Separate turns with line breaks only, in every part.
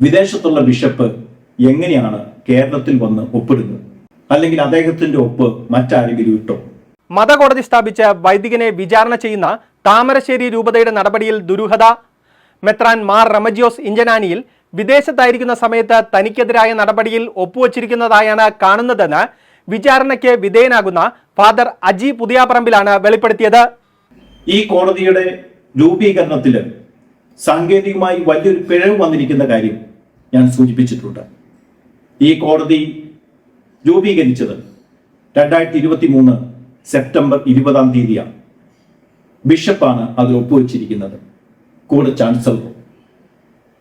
വിദേശത്തുള്ള ബിഷപ്പ് എങ്ങനെയാണ് കേരളത്തിൽ വന്ന് ഒപ്പിടുന്നത്? അല്ലെങ്കിൽ അദ്ദേഹത്തിന്റെ ഒപ്പ് മറ്റാരെങ്കിലും ഇട്ടോ?
മതകോടതി സ്ഥാപിച്ച വൈദികനെ വിചാരണ ചെയ്യുന്ന താമരശ്ശേരി രൂപതയുടെ നടപടിയിൽ ദുരൂഹത. മെത്രാൻ മാർ റമജിയോസ് ഇഞ്ചനാനിയിൽ വിദേശത്തായിരിക്കുന്ന സമയത്ത് തനിക്കെതിരായ നടപടിയിൽ ഒപ്പുവച്ചിരിക്കുന്നതായാണ് കാണുന്നതെന്ന് വിചാരണയ്ക്ക് വിധേയനാകുന്ന ഫാദർ അജി പുതിയാപറമ്പിലാണ് വെളിപ്പെടുത്തിയത്.
ഈ കോടതിയുടെ രൂപീകരണത്തിൽ സാങ്കേതികമായി വലിയൊരു പിഴവ് വന്നിരിക്കുന്ന കാര്യം ഞാൻ സൂചിപ്പിച്ചിട്ടുണ്ട്. ഈ കോടതി രൂപീകരിച്ചത് രണ്ടായിരത്തി ഇരുപത്തി മൂന്ന് സെപ്റ്റംബർ ഇരുപതാം തീയതിയാണ്. ബിഷപ്പാണ് അത് ഒപ്പുവെച്ചിരിക്കുന്നത്. കൂടെ ചാൻസൽ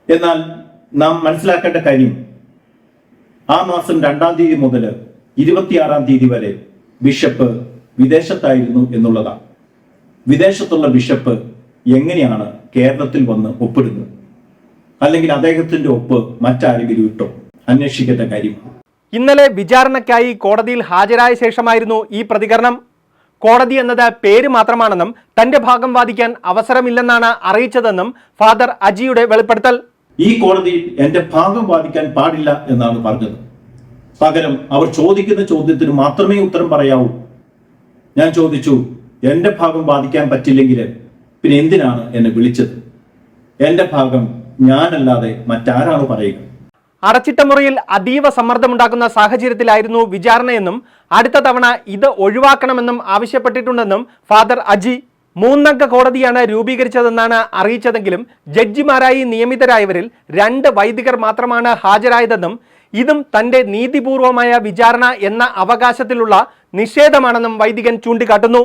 എന്നാൽ നാം മനസ്സിലാക്കേണ്ട കാര്യം ആ മാസം രണ്ടാം തീയതി മുതൽ ഇരുപത്തിയാറാം തീയതി വരെ ബിഷപ്പ് വിദേശത്തായിരുന്നു എന്നുള്ളതാണ്. വിദേശത്തുള്ള ബിഷപ്പ് എങ്ങനെയാണ് കേരളത്തിൽ വന്ന് ഒപ്പിടുന്നത്? അല്ലെങ്കിൽ അദ്ദേഹത്തിന്റെ ഒപ്പ് മറ്റാരെങ്കിലും ഇട്ടോ? അന്വേഷിക്കേണ്ട കാര്യമാണ്
ഇന്നലെ വിചാരണയ്ക്കായി കോടതിയിൽ ഹാജരായ ശേഷമായിരുന്നു ഈ പ്രതികരണം. കോടതി എന്നത് പേര് മാത്രമാണെന്നും തന്റെ ഭാഗം വാദിക്കാൻ അവസരമില്ലെന്നാണ് അറിയിച്ചതെന്നും ഫാദർ അജിയുടെ വെളിപ്പെടുത്തൽ.
ഈ കോടതിയിൽ എന്റെ ഭാഗം വാദിക്കാൻ പാടില്ല എന്നാണ് പറഞ്ഞത്. പകരം അവർ ചോദിക്കുന്ന ചോദ്യത്തിന് മാത്രമേ ഉത്തരം പറയാവൂ. ഞാൻ ചോദിച്ചു എന്റെ ഭാഗം വാദിക്കാൻ പറ്റില്ലെങ്കിൽ പിന്നെ എന്തിനാണ് എന്നെ വിളിച്ചത്? എന്റെ ഭാഗം ഞാനല്ലാതെ മറ്റാരാണ് പറയുക?
അടച്ചിട്ട മുറിയിൽ അതീവ സമ്മർദ്ദമുണ്ടാക്കുന്ന സാഹചര്യത്തിലായിരുന്നു വിചാരണയെന്നും അടുത്ത തവണ ഇത് ഒഴിവാക്കണമെന്നും ആവശ്യപ്പെട്ടിട്ടുണ്ടെന്നും ഫാദർ അജി മൂന്നംഗ കോടതിയാണ് രൂപീകരിച്ചതെന്നാണ് അറിയിച്ചതെങ്കിലും ജഡ്ജിമാരായി നിയമിതരായവരിൽ രണ്ട് വൈദികർ മാത്രമാണ് ഹാജരായതെന്നും ഇതും തന്റെ നീതിപൂർവമായ വിചാരണ എന്ന അവകാശത്തിലുള്ള നിഷേധമാണെന്നും വൈദികൻ ചൂണ്ടിക്കാട്ടുന്നു.